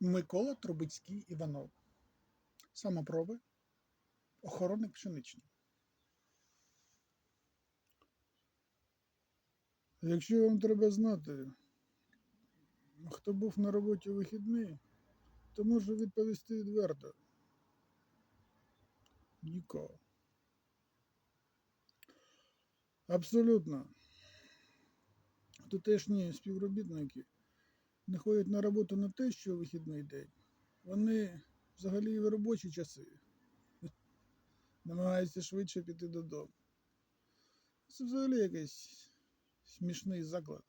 Микола Трубицький Іванов. Самопроби. Охоронник пшеничний. Якщо вам треба знати, хто був на роботі у вихідний, то можу відповісти відверто. Нікого. Абсолютно. Тутешні співробітники не ходять на роботу не те, що вихідний день. Вони взагалі в робочі часи намагаються швидше піти додому. Це взагалі якийсь смішний заклад.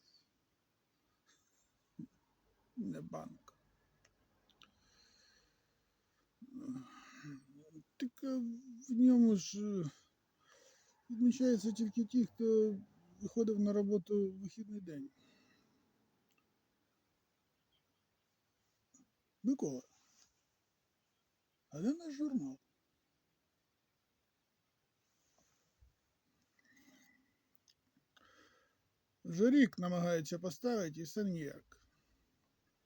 Не банк. Так в ньому ж е, відмічаються тільки ті, хто виходив на роботу в вихідний день. Микола, а де наш журнал? Вже рік намагається поставити і все ніяк.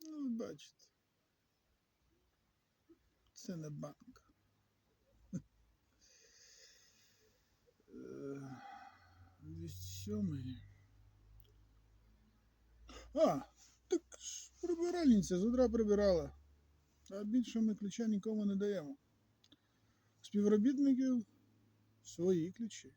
Ну, бачите. Це не банк. Е, 207. А, так прибиральниця з утра прибирала. А більше ми ключа нікому не даємо. Співробітників свої ключі.